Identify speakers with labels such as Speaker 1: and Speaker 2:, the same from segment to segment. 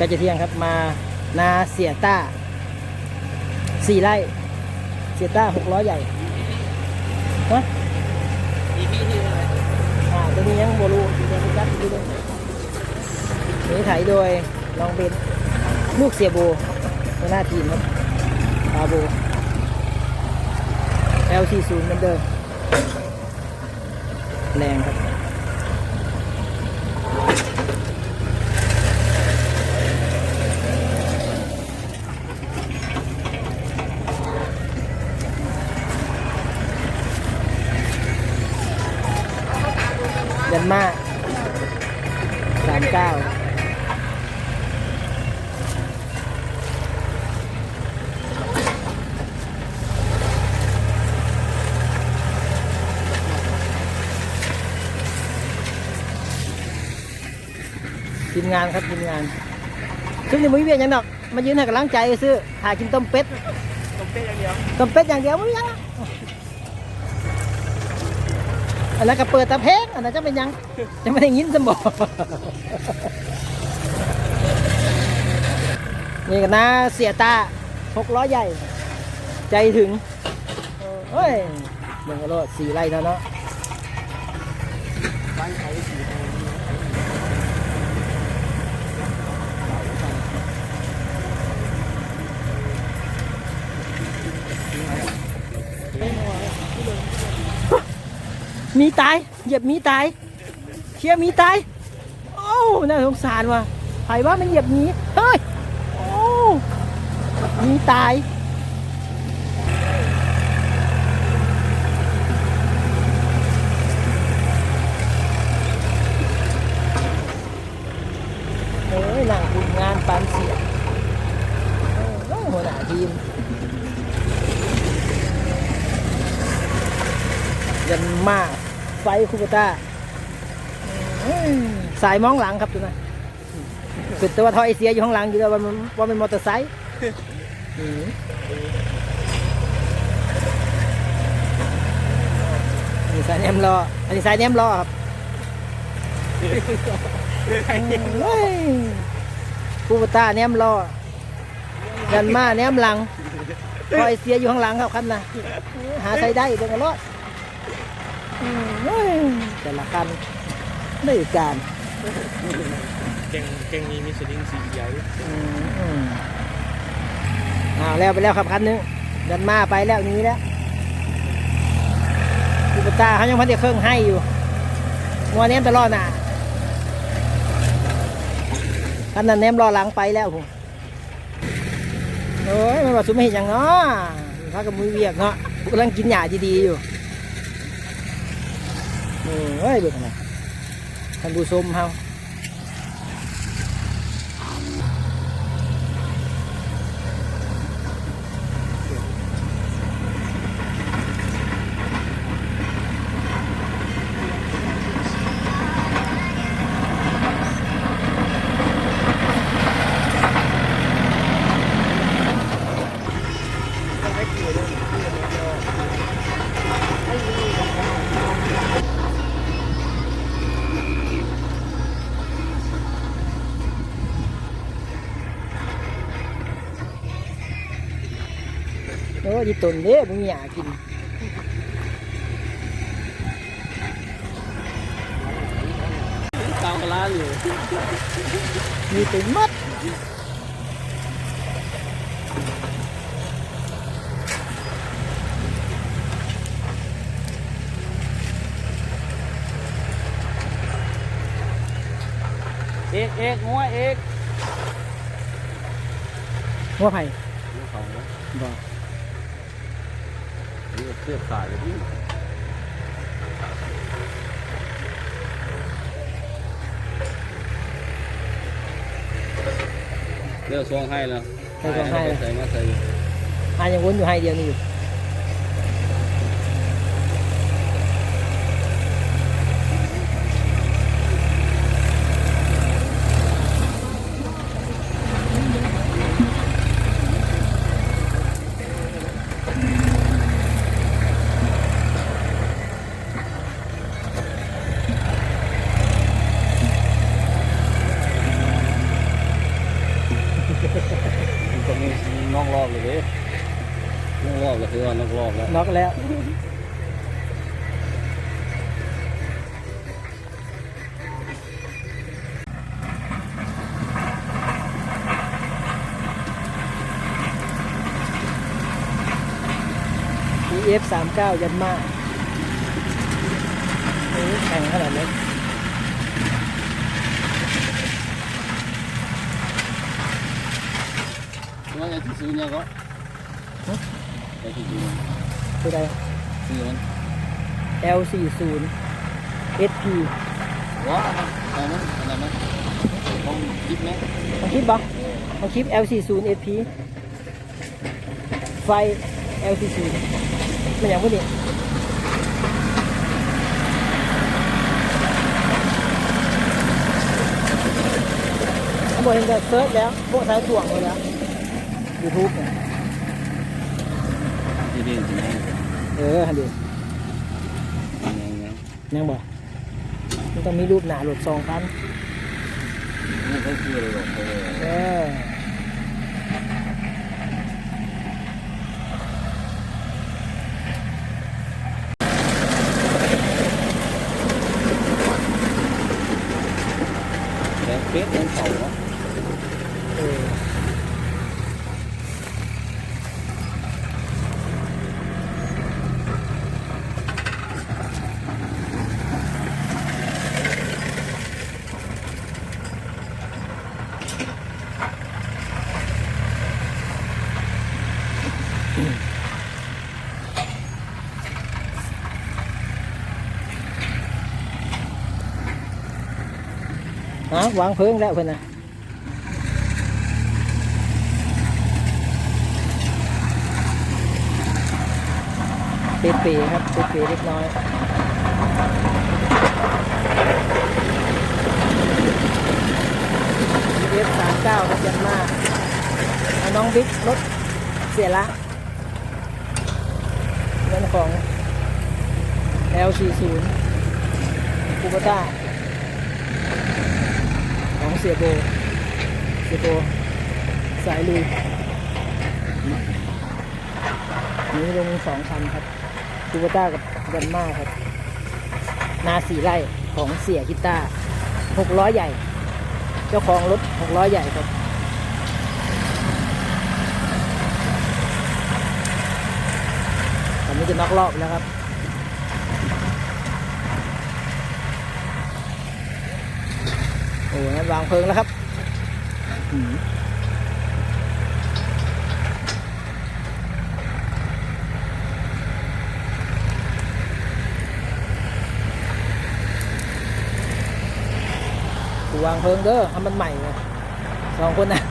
Speaker 1: ก็จะเที่ยงครับมานาเสียต้าสี่ไร่ เสียต้าหกล้อใหญ่ฮะ
Speaker 2: อีพี่ที่อะไร
Speaker 1: อ่าตัวนี้ยังโบลูอยู่ในจัดอยู่ด้วยนี่ถ่ายโดยน้องเบนลูกเสียโบหัวหน้าทีมครับปาโบ L40 เหมือนเดิมแรงครับ งานครับทีมงานซึ่งในมือเวียนยังดอกมายืนให้กำลังใจซื้อหากินต้มเป็ด
Speaker 2: ต้มเป็ดอย่างเดียว
Speaker 1: ต้มเป็ดอย่างเดียวไม่มีหยังอะอันนั้นก็เปิดตะเพงอันนั้นจะเป็นหยังจะไม่ได้ยินสมบนี่ก็นะเสียตาหกล้อใหญ่ ใจถึงเฮ้ยเบิ่งกระโดดสี่ไร่เท่าเนาะ
Speaker 2: บ้านใครสีทอง
Speaker 1: มีตาย เหยียบมีตายเคลียร์มีตาย โอ้ น่าสงสารว่ะใครว่ามันเหยียบมีเฮ้ย โอ้ มีตาย เอ้ยหลังบุญงานปานเสียงโอ้ยหัวหน้าทีมยันมา ไฟคูปต้าอืมสายมองหลังครับตัวนั้นสุดแต่ว่าท่อไอเสียอยู่ข้างหลังอยู่แล้วว่ามันว่าเป็นมอเตอร์ไซค์อืมอันนี้สายแนมล้ออันนี้สายแนมล้อครับเฮ้ยคูปต้าแนมล้อยันมาแนมหลังท่อไอเสียอยู่ข้างหลังครับคันนะหาใช้ได้เดี๋ยวกันรถอืมเฮ้ย แต่ละคันได้การ
Speaker 2: เก่งเก่งมีมิชลินสีใหญ่
Speaker 1: อืมอืมอ้าวแล้วไปแล้วครับคันหนึงดันมาไปแล้วหนี้แล้วอุปตาเขายังพันเดียเครื่องให้อยู่งัวเนมตลอดน่ะคันนั้นเนมรอหลังไปแล้วผมโอ้ยมันว่าสุไม่เห็นอย่างเนาะพักกับมือเวียกเนาะกำลังกินหญ้าดีๆอยู่ โอ้ยเบิ่งนะท่านผู้ชมเฮา อ้ยอีตนเด้มึงอยากกิน
Speaker 2: ตามร้านอยู่
Speaker 1: มีตุนมัด
Speaker 2: เอกเอกงัวเอก
Speaker 1: หัวไผ่
Speaker 2: งัวเขาเนาะ
Speaker 1: บ่
Speaker 2: นี่ก็ เสื้อขายเลยพี่เลือกช่วงให้แล้ว
Speaker 1: ใส่ของให้
Speaker 2: ใส่มาใส่
Speaker 1: หายังวนอยู่ให้เดียวนี่อยู่ น็อกแล้ว EF 3 9ยันมาโอ้ยแข็งขนาดนี้
Speaker 3: ว่าจะซื้อเนี่ยก็ จะซื้อ
Speaker 1: คือใด
Speaker 3: ซื้อมัน
Speaker 1: L40 SP
Speaker 3: ว่าอะไรมันอะไรมันต้องคิดนะ
Speaker 1: มาคลิปบอกมาคลิป L40 SP ไฟ L40 มันอย่างพวกนี้ข้างบนเห็นก็เซิร์ชแล้วพวกสายถ่วงเลยแล้ว YouTube เนี่ย
Speaker 3: ดีดีจริง
Speaker 1: เออฮันดี
Speaker 3: ยังไง
Speaker 1: ยังบอกมันต้องมีรูปหนาหลุดสองพัน
Speaker 3: นี่ก็คือเลยบอกเลย
Speaker 1: เออ
Speaker 3: แต่เฟสมันเก่าเนาะ
Speaker 1: เออ ฮะวางเพลิงแล้วเพื่อนนะปรี้ๆครับปรี้ๆเล็กน้อยเอฟสามเก้าครับยันมากเอาน้องบิ๊กรถเสียละเงินของ L40 คูปต้าของ เสียโบ เสียโบ สายลุยนี้ลงสองคันครับคูปต้ากับยันมาครับ นาสีไร่ของเสียกิต้าหกล้อใหญ่ เจ้าของรถหกล้อใหญ่ครับตอนนี้จะน็อกรอบแล้วครับ โอ้งั้นวางเพลิงแล้วครับอืมกูวางเพลิงเด้อทำมันใหม่เลยสองคนนั้น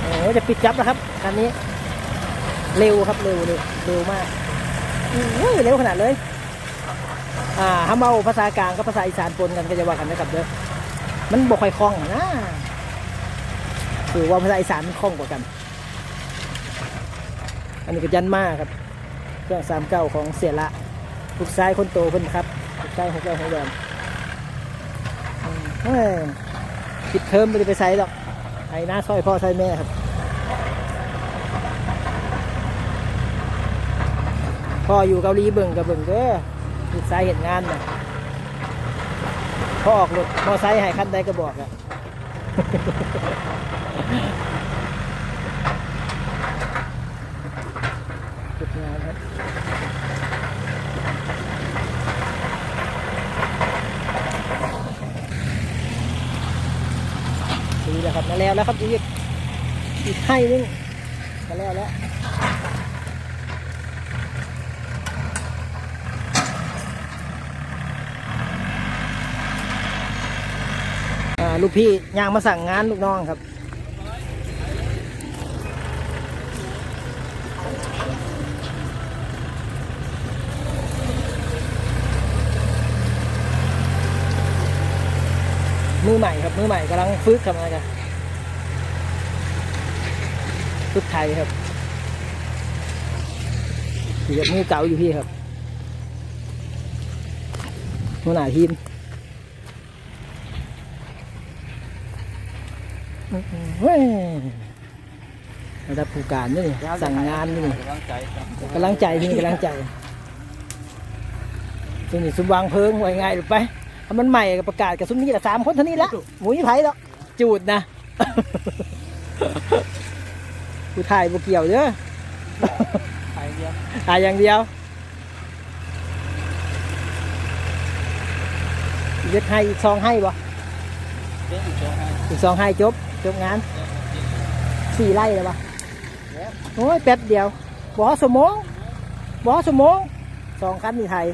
Speaker 1: โอ้จะปิดจับแล้วครับคันนี้ เร็วครับเร็วเร็วเร็วมาก อุ้ยเร็วขนาดเลย อ่าถ้าเมาภาษากลางกับภาษาอีสานปนกันก็จะว่ากันนะครับเด้อมันบกค่อยคล่องอะนะคือว่าภาษาอีสานมันคล่องกว่ากัน อันนี้ก็ยันมากครับเครื่องสามเก้าของเสียละลูกชายคนโตคนครับลูกชายของเจ้าของแดนอืมเฮ้ยปิดเทอมไม่ได้ไปใส่หรอกไอ้หน้าซอยพ่อซอยแม่ครับ พ่ออยู่เกาหลีเบิ่งกับเบิ่งเด้อลูกชายเห็นงานน่ะพ่อออกรถมอไซค์ให้คันใดก็บอกอะจุดงานครับดีแล้วครับมาแล้วแล้วครับอีกอีกให้นึงมาแล้วแล้ว ลูกพี่ย่างมาสั่งงานลูกน้องครับ มือใหม่ครับ มือใหม่กำลังฝึกครับนะจ๊ะฝึกไทยครับอยู่กับมือเก่าอยู่พี่ครับหัวหน้าทีม เฮ้ย ระดับผู้การนี่สั่งงานนี่
Speaker 3: กำลังใจครับ
Speaker 1: กำลังใจนี่กำลังใจที่นี่สุมวางเพิงไว้ง่ายหรือไปถ้ามันใหม่ก็ประกาศกับซุ้มนี้ละสามคนเท่านี้ละหมูยี่ไผ่แล้วจูดนะผู้ถ่ายบุเกี่ยวเด้อ
Speaker 3: ไปเดียว
Speaker 1: ถ่ายอย่างเดียวอีกเล็กให้อีกซองให้บ่
Speaker 3: เด้งโชว์ให้
Speaker 1: อีกซองให้จบ จบงานสี่ไร่เลยบ่โอ้ยแป๊บเดียวบอสมองบอสมองสองคันนี่ไทย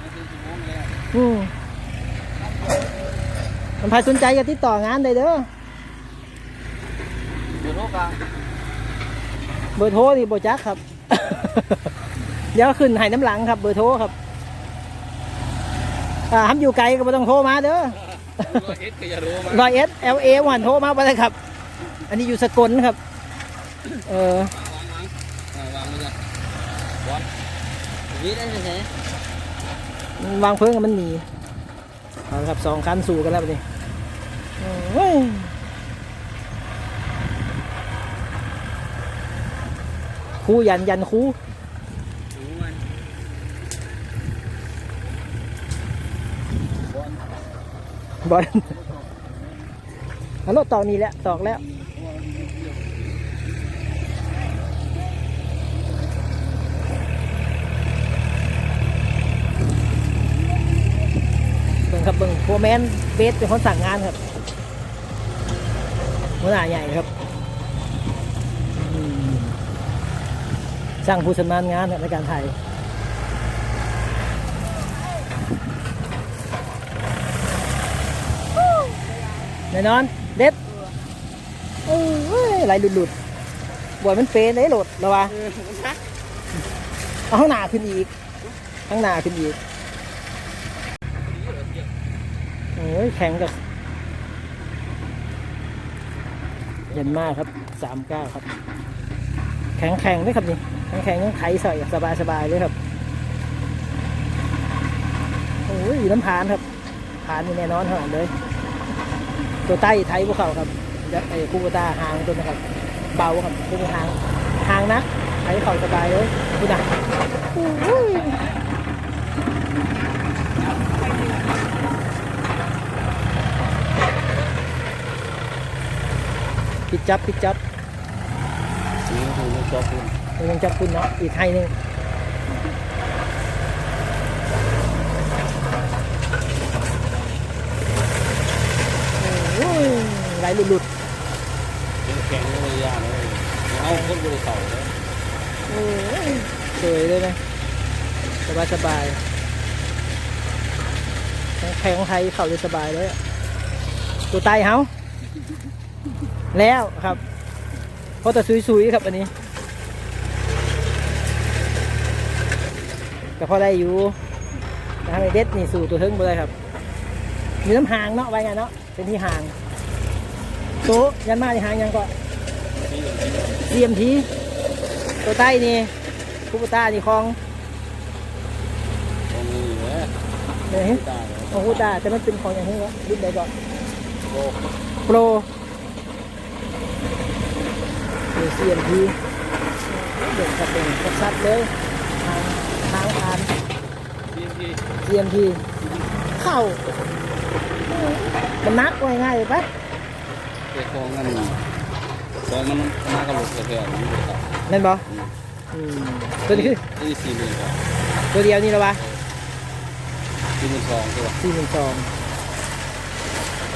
Speaker 3: ไม่ถึงชั่วโมงแล้ว
Speaker 1: อืมมันใครสนใจก็ติดต่องานได้เด้อ
Speaker 3: เดี๋ยวโลกา
Speaker 1: เบอร์โทรที่โบจักครับ เดี๋ยวขึ้นให้น้ำหลังครับ เบอร์โทรครับอ่าทำอยู่ไกลก็ไม่ต้องโทรมาเด้อ
Speaker 3: ร้อย เอ็ดก็อย่ารู้มา
Speaker 1: ร้อยเอสเอลเอวันโทรมาไปเลยครับ อันนี้อยู่สกลครับ เออ
Speaker 3: วางวางอ่าวางไว้จ้ะบอลวิทย์ได้ไหม
Speaker 1: วางเพิ่งมันหนีเอาละครับสองคันสู่กันแล้วบัดนี้โอ้ยคู่ยันยันคู่
Speaker 3: รู้มันบอล
Speaker 1: บอลเอารถตอกนี่แหละตอกแล้วเบิ่งครับเบิ่งโฟแมนเบสเป็นคนสั่งงานครับหัวหน้าใหญ่ครับสร้างผู้ชำนาญงานในการถ่าย แน่นอน เด็ดโอ้ยไหลหลุดๆบวยมันเปนได้โหลดแล้ววะเอาข้างหน้าขึ้นอีกข้างหน้าขึ้นอีกโอ้ยแข็งกับเย็นมากครับสามเก้าครับ แข็งแข็งด้วยครับนี่แข็งแข็งต้องไถใส่สบายสบายเลยครับโอ้ยน้ำผานครับผานนี่แน่นอนขนาดเลย ตัวใต้ไทยพวกเขาครับและไอ้คูโบตาหางตัวนะครับ เบาครับตัวนี้หางหางนะไถเข่าสบายเลยดูนะโอ้ยปิดจับปิดจับ
Speaker 3: นี่คือไม่ชอบคุณ
Speaker 1: เรายังจับคุณเนาะอีกให้หนึงโอ้ย ไหลหลุด
Speaker 3: แข็งเลยยากเลยเอาคนบริสุทธิ์เลย
Speaker 1: ๆโอ้ยสวยเลยนะสบายสบายแข็งไทยเข่าจะสบายเลยอะตัวไตเฮาแล้วครับเพราะแต่ซุยๆครับอันนี้ก็พอได้อยู่แต่ทางไอเด็ดนี่สู่ตัวเทิงไปเลยครับมีน้ำหางเนาะไว้ไงเนาะ เป็นที่หางโตะยันมาที่หางยังก็ CMT ตัวใต้นี่คูปต้านี่คลอง
Speaker 3: ตรงนี้แหละ
Speaker 1: เนี่ย
Speaker 3: ได้เลย
Speaker 1: ของคูปต้าแต่มันเป็นของอย่างนี้วะรุ่นใดก่อน
Speaker 3: โอ้
Speaker 1: โปรดู CMT เด็กกับเด็กชัดๆเลยทางทางผ่าน
Speaker 3: ทีมที่
Speaker 1: CMT เข้า มันนักไว้ง่ายเลยปะ
Speaker 3: เจ้าของนั่นตอนมันมากระโดดกระเทือนมันบริสุทธิ์
Speaker 1: นั่นบอมตัวนี้คือ
Speaker 3: นี่สี่หมื่นกว่า
Speaker 1: ตัวเดียวนี่เหรอวะ
Speaker 3: สี่หมื่นสองตัว
Speaker 1: สี่หนึ่งสอง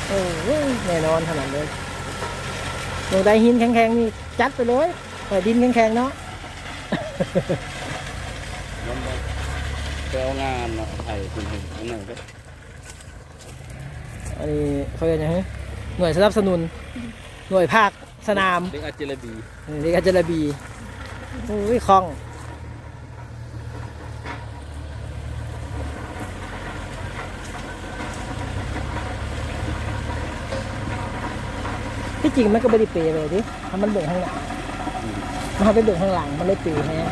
Speaker 1: เออแน่นอนขนาดเลยลงได้หินแข็งๆนี่จัดไปเลยแต่ดินแข็งๆเนาะ
Speaker 3: มันไปไปเอางานเนาะไทยคุณเห็นอันไหนก็
Speaker 1: อันนี้เขาเรียกยังไงหน่วยสนับสนุน หน่วยภาคสนาม
Speaker 3: เด็กอาจิรบี
Speaker 1: เรียกอาจารบีโอ้ยคล่องที่จริงมันก็ไม่ได้เปย์เลยดิถ้ามันเบิ่งข้างหน้ามันเอาไปเบิ่งข้างหลัง มันเลยเปย์แฮะ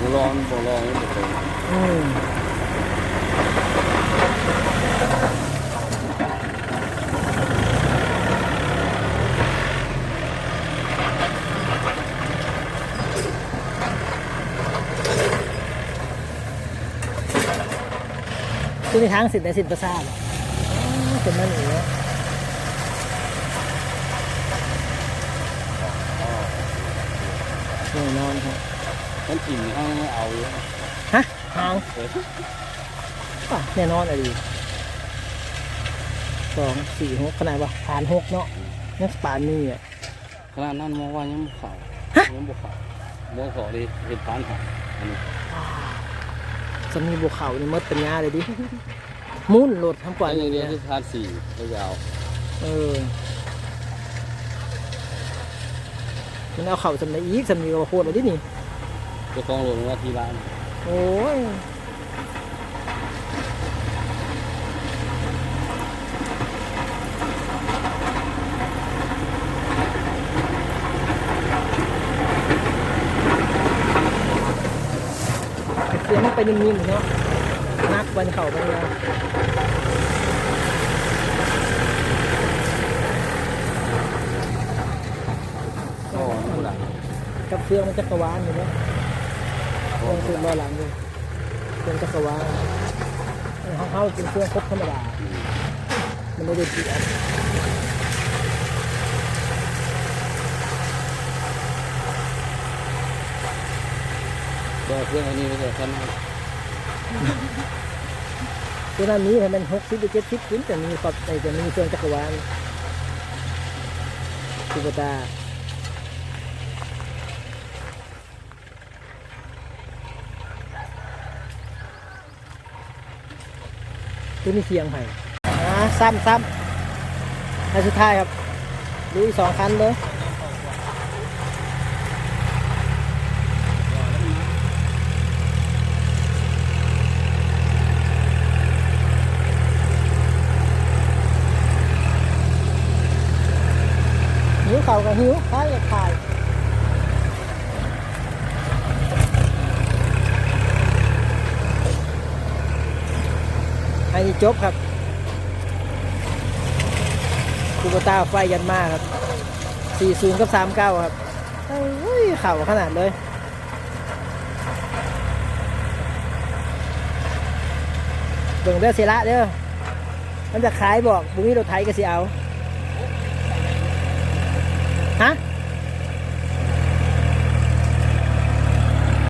Speaker 3: บ่ลองบ่ลองนี่บ่เคย
Speaker 1: อืม คือในทางสินในสินประสาทเป็นนั่นเองนาะแน่นอนครับ
Speaker 3: มันกินห้องไม่เอาเลย
Speaker 1: ฮะทางป่ะแน่นอนอะดีสองสี่หกขนาดว่าผ่านหกเนาะนักป่านนี่อะ
Speaker 3: ขนาดนั้นมองว่ายังบ่เข้ายังบ่เข้ามองขอดิเห็นผ่านหันอันนี้
Speaker 1: จะมีบุเขานี่มดเป็นยาเลยดิ มุ่นโหลดทำกว่า
Speaker 3: อัน
Speaker 1: อย่าง
Speaker 3: เดี
Speaker 1: เดี
Speaker 3: ย
Speaker 1: ยวว
Speaker 3: คือผ่านสี่ยาว
Speaker 1: เออมันเอาเข่าสำเนีอีกสำเนีก็โคตรเลยดินี่
Speaker 3: เจะคลองหลวงว่าที่ร้าน
Speaker 1: โอ้ย เสียงมัน ไปนิ่มๆเนาะนักวันเข่าไปแล้ว
Speaker 3: ก็ผู้หลัง
Speaker 1: กับเครื่องมันจักรวาลอยู่เนาะเครื่องคือรอหลังอยู่เครื่องจักรวาลเขาเข้าเป็นเครื่องครบธรรมดา มันไม่ได้เปลี่ยน
Speaker 3: ก็เครื่องอันนี้ไม่ใช่คัน
Speaker 1: ตัวนั้นนี้ให้มันหกสิบหรือเจ็ดสิบขึ้นแต่มีปรับจะมีเครื่องจักรวาลตุ๊กตาตัวนี้เสียงไผ่อ่าซ้ำซ้ำอันสุดท้ายครับดูอีกสองคันเลยากับหิวข้าวอยากขายอันนี้จบครับคูโบต้าไฟยันมากครับ 40 กับ 39 ครับเอ้ยเข่าขนาดเลยเบิ่งเด้อเสียระเด้อมันจะขายบอกบุ้มีรถไถก็สิเอา